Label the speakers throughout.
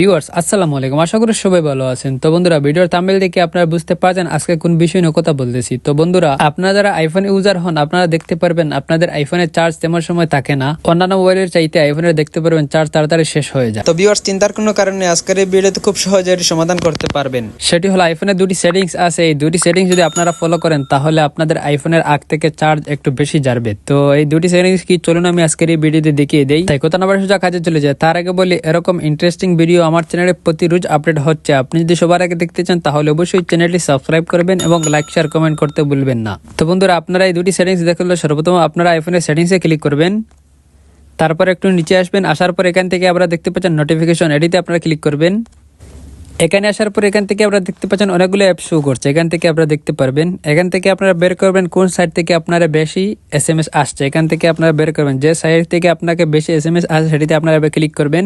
Speaker 1: Viewers আসসালামু আলাইকুম। আশা করি সবাই ভালো আছেন। তো বন্ধুরা ভিডিওর থাম্বেল দেখে আপনারা বুঝতে পারছেন আজকে কোন বিষয় নিয়ে কথা বলতেছি। তো বন্ধুরা আপনারা যারা আইফোন ইউজার হন আপনারা দেখতে পারবেন আপনাদের আইফোনের চার্জ তেমন সময় থাকে না। অন্যান্য মোবাইলের চাইতে আইফোনের দেখতে পারবেন চার্জ তাড়াতাড়ি শেষ হয়ে যায়।
Speaker 2: তো ভিউয়ার্স চিন্তার কোনো কারণে আজকের এই ভিডিওতে খুব সহজে এটি সমাধান করতে পারবেন।
Speaker 1: সেটি হলো আইফোনের দুটি সেটিংস আছে। এই দুটি সেটিংস যদি আপনারা ফলো করেন তাহলে আপনাদের আইফোনের আগ থেকে চার্জ একটু বেশি যাবে। তো এই দুটি সেটিংস কি? চলুন আমি আজকের এই ভিডিওতে দেখিয়ে দেই। তাই কথা না সোজা কাজে চলে যায়। তার আগে বলি এরকম ইন্টারেস্টিং ভিডিও আমার চ্যানেলে প্রতি রোজ আপডেট হচ্ছে। আপনি যদি সবার আগে দেখতে চান, তাহলে অবশ্যই চ্যানেলটি সাবস্ক্রাইব করবেন এবং লাইক শেয়ার কমেন্ট করতে ভুলবেন না। তো বন্ধুরা, আপনারা এই দুটি সেটিংস দেখলে সর্বপ্রথম আপনারা আইফোনের সেটিংসে ক্লিক করবেন। তারপর একটু নিচে আসবেন। আসার পর এখান থেকে আপনারা দেখতে পাচ্ছেন নোটিফিকেশন এটিতে আপনারা ক্লিক করবেন। এখানে আসার পর এখান থেকে আপনারা দেখতে পাচ্ছেন অনেকগুলো অ্যাপ শো করছে। এখান থেকে আপনারা দেখতে পারবেন। এখান থেকে আপনারা বের করবেন কোন সাইট থেকে আপনারা বেশি এস এম এস আসছে। এখান থেকে আপনারা বের করবেন। যে সাইট থেকে আপনাকে বেশি এস এম এস আসে, সেটিতে আপনারা ক্লিক করবেন।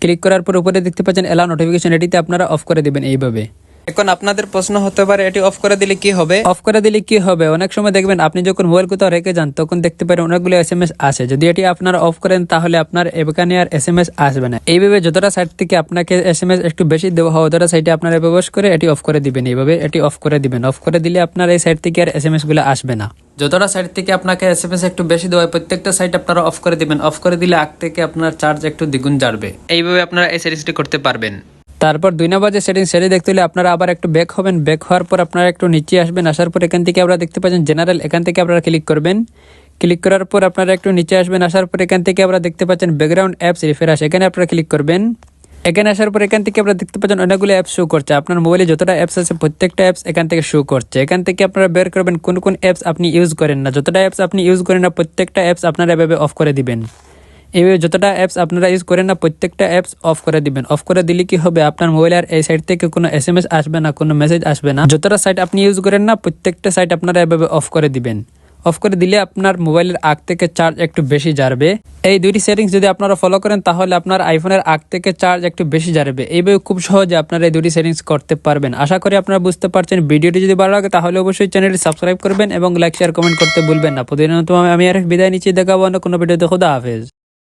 Speaker 1: ক্লিক করার পর উপরে দেখতে পাচ্ছেন এলা নোটিফিকেশন এটিতে আপনারা অফ করে দেবেন এইভাবে।
Speaker 2: এখন আপনাদের প্রশ্ন হতে পারে এটি অফ করে দিলে কি হবে?
Speaker 1: অফ করে দিলে কি হবে? অনেক সময় দেখবেন আপনি যখন মোবাইল কোথাও রেখে যান তখন দেখতে পারেন অনেকগুলো এস এম এস আসে। যদি এটি আপনারা অফ করেন তাহলে আপনার এখানে আর এস এম এস আসবে না। এইভাবে যতটা সাইট থেকে আপনাকে এস এম এস একটু বেশি দেওয়া হয় ততটা সাইটে আপনারা ব্যবহার করে এটি অফ করে দিবেন। এইভাবে এটি অফ করে দিবেন। অফ করে দিলে আপনার এই সাইট থেকে আর এস এম এসগুলো আসবে না। যতটা সাইট থেকে আপনাকে এস এম এস একটু বেশি দেওয়া হয় প্রত্যেকটা সাইট আপনারা অফ করে দিবেন। অফ করে দিলে আগ থেকে আপনার চার্জ একটু দ্বিগুণ যাবে
Speaker 2: এইভাবে আপনারা এই সেটিংসটি করতে পারবেন।
Speaker 1: তারপর দুই নম্বর যে সেটিং সেটি দেখতে হলে আপনারা আবার একটু ব্যাক হবেন। ব্যাক হওয়ার পর আপনারা একটু নিচে আসবেন। আসার পর এখান থেকে আপনারা দেখতে পাচ্ছেন জেনারেল এখান থেকে আপনারা ক্লিক করবেন। ক্লিক করার পর আপনারা একটু নিচে আসবেন। আসার পর এখান থেকে আপনারা দেখতে পাচ্ছেন ব্যাকগ্রাউন্ড অ্যাপস রিফারেন্স এখানে আপনারা ক্লিক করবেন। এখানে আসার পর এখান থেকে আপনারা দেখতে পাচ্ছেন অনেকগুলো অ্যাপস শো করছে। আপনার মোবাইলে যতটা অ্যাপস আছে, প্রত্যেকটা অ্যাপস এখান থেকে শো করছে। এখান থেকে আপনারা বের করবেন কোন কোন অ্যাপস আপনি ইউজ করেন না। যতটা অ্যাপস আপনি ইউজ করেন না, প্রত্যেকটা অ্যাপস আপনারা এভাবে অফ করে দিবেন। এইভাবে যতটা অ্যাপস আপনারা ইউজ করেন না, প্রত্যেকটা অ্যাপস অফ করে দিবেন। অফ করে দিলে কি হবে? আপনার মোবাইল আর এই সাইট থেকে কোনো এস এম এস আসবে না, কোনো মেসেজ আসবে না। যতটা সাইট আপনি ইউজ করেন না, প্রত্যেকটা সাইট আপনারা এভাবে অফ করে দিবেন। অফ করে দিলে আপনার মোবাইলের আগ থেকে চার্জ একটু বেশি যাবে। এই দুইটি সেটিংস যদি আপনারা ফলো করেন, তাহলে আপনার আইফোনের আগ থেকে চার্জ একটু বেশি যাবে। এইভাবে খুব সহজে আপনারা এই দুটি সেটিংস করতে পারবেন। আশা করি আপনারা বুঝতে পারছেন। ভিডিওটি যদি ভালো লাগে, তাহলে অবশ্যই চ্যানেলটি সাবস্ক্রাইব করবেন এবং লাইক শেয়ার কমেন্ট করতে ভুলবেন না। প্রতিদিন আমি আর বিদায় নিচ্ছি। দেখাবো না কোনো ভিডিওতে। খোদা হাফেজ।